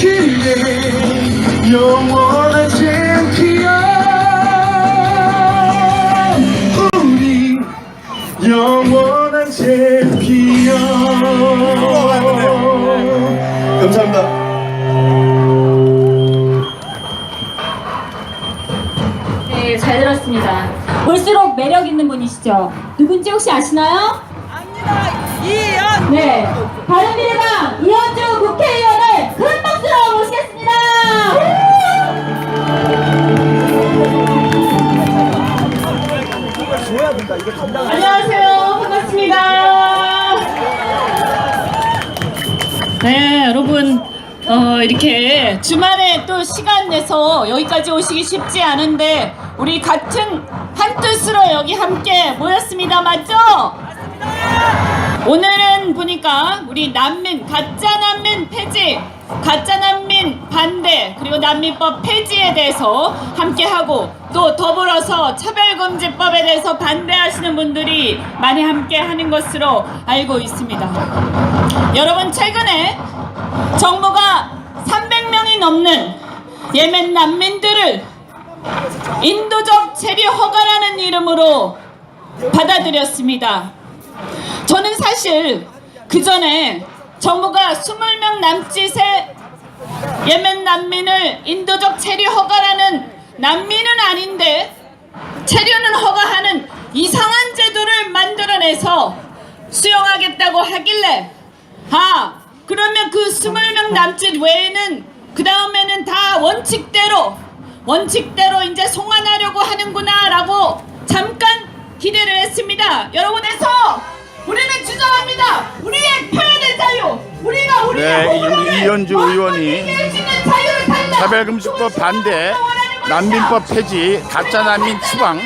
김대 영원한 챔피언 우리 영원한 챔피언 감사합니다 네, 잘 들었습니다. 볼수록 매력 있는 분이시죠? 누군지 혹시 아시나요? 압니다. 이연. 네, 바른미래당 이현 안녕하세요, 반갑습니다. 네, 여러분. 어, 이렇게 주말에 또 시간 내서 여기까지 오시기 쉽지 않은데 우리 같은 한 뜻으로 여기 함께 모였습니다. 맞죠? 오늘은 보니까 우리 난민 가짜 난민 폐지 가짜 난민 반대 그리고 난민법 폐지에 대해서 함께 하고 또 더불어서 차별금지법에 대해서 반대하시는 분들이 많이 함께 하는 것으로 알고 있습니다. 여러분 최근에 정부가 300명이 넘는 예멘 난민들을 인도적 체류 허가라는 이름으로 받아들였습니다. 저는 사실 그 전에 정부가 20명 남짓의 예멘 난민을 인도적 체류 허가라는 난민은 아닌데 체류는 허가하는 이상한 제도를 만들어내서 수용하겠다고 하길래 아 그러면 그 20명 남짓 외에는 그 다음에는 다 원칙대로 원칙대로 이제 송환하려고 하는구나 라고 잠깐 기대를 했습니다. 여러분에서 우리는 주장합니다. 우리의 표현의 자유. 우리가 우리의 네, 호불호를 이- 이현주 의원이. 차별금지법 반대, 난민법 폐지, 가짜 난민 추방.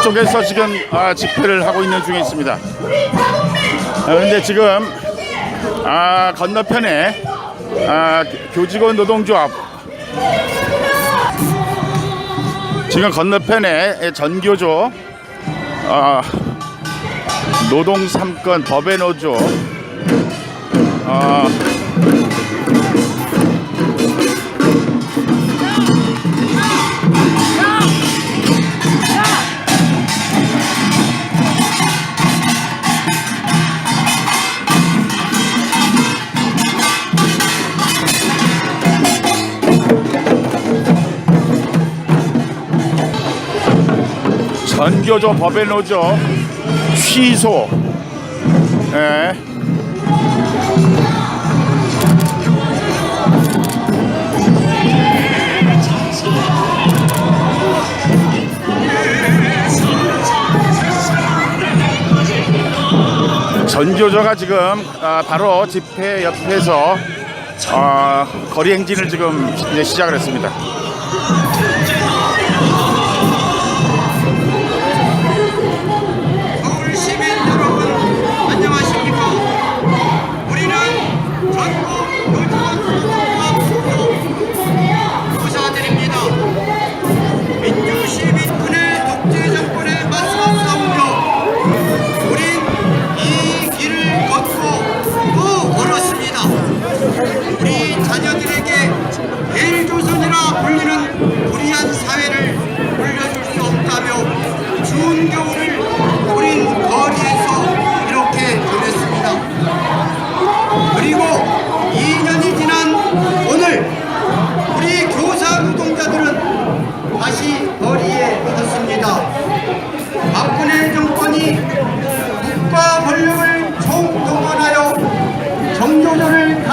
이쪽에서 지금 아, 집회를 하고 있는 중에 있습니다. 자국민 아, 그런데 지금 아, 건너편에 아, 교직원 노동조합. 지금 건너편에 전교조 아, 노동 삼건 법의 노조. 아, 전교조 법의 노조 취소 예. 전교조가 지금 아, 바로 집회 옆에서 아, 거리 행진을 지금 시작을 했습니다.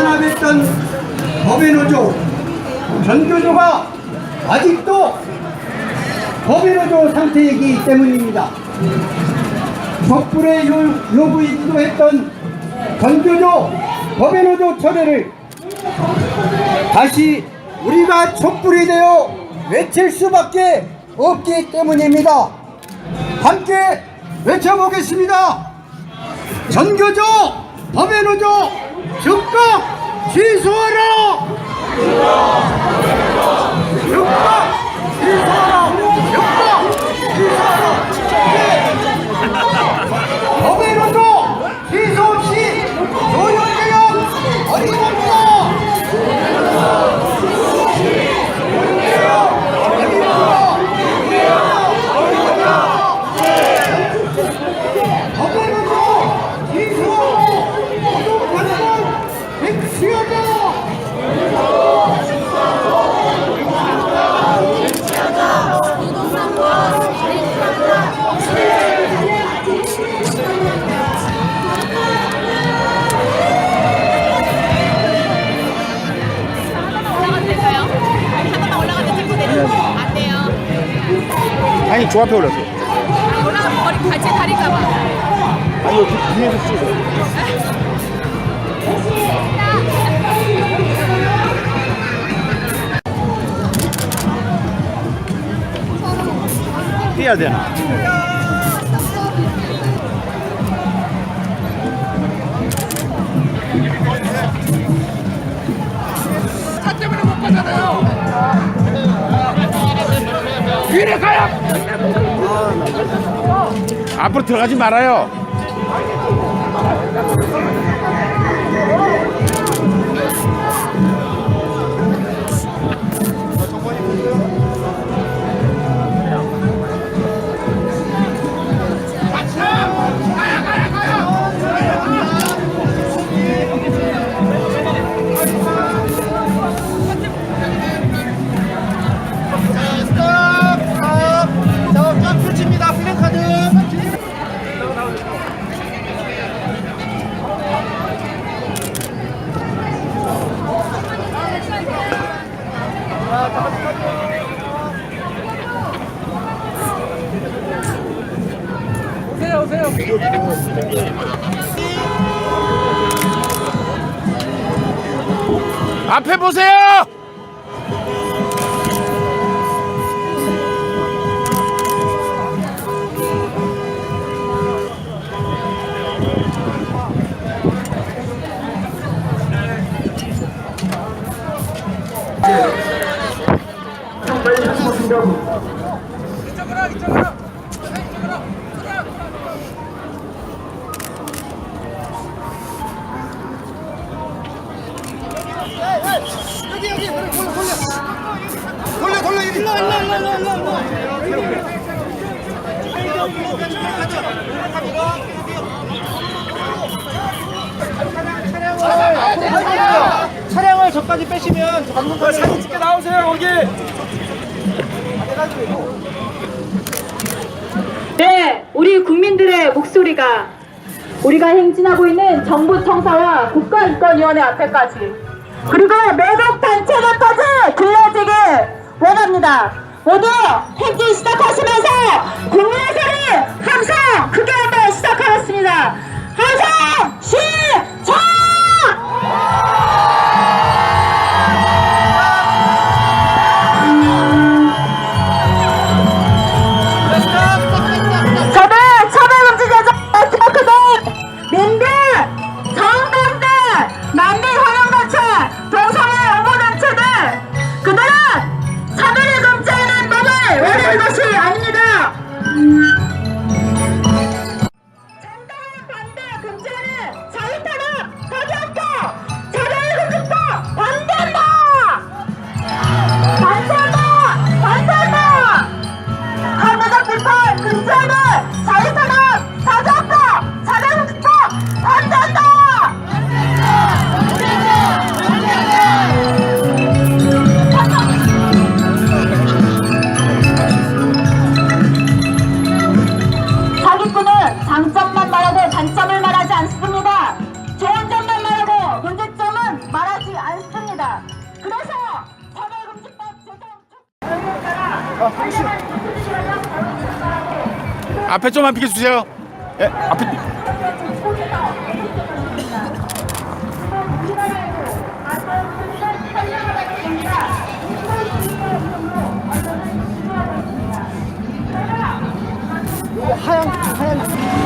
탄압했던 법인노조, 전교조가 아직도 법인노조 상태이기 때문입니다. 촛불의 요- 요구이기도 했던 전교조 법인노조 철회를 다시 우리가 촛불이 되어 외칠 수밖에 없기 때문입니다. 함께 외쳐보겠습니다. 전교조 법인노조 즉각 취소하라! 즉각 저 앞에 올렸어요. 올라가면 머리 같이 가릴까봐. 아니 여기 뒤에서 찍어. 해야 되나? 앞으로 들어가지 말아요. 앞에 보세요. 차량을 저까지 빼시면 방금 사진 찍게 나오세요 거기. 네, 우리 국민들의 목소리가 우리가 행진하고 있는 정부 청사와 국가인권위원회 앞에까지 그리고 매국 단체들까지 들려지길 원합니다. 모두 행진 시작하시면서 국민 앞에 좀만 비켜주세요. 예, 앞에. 아,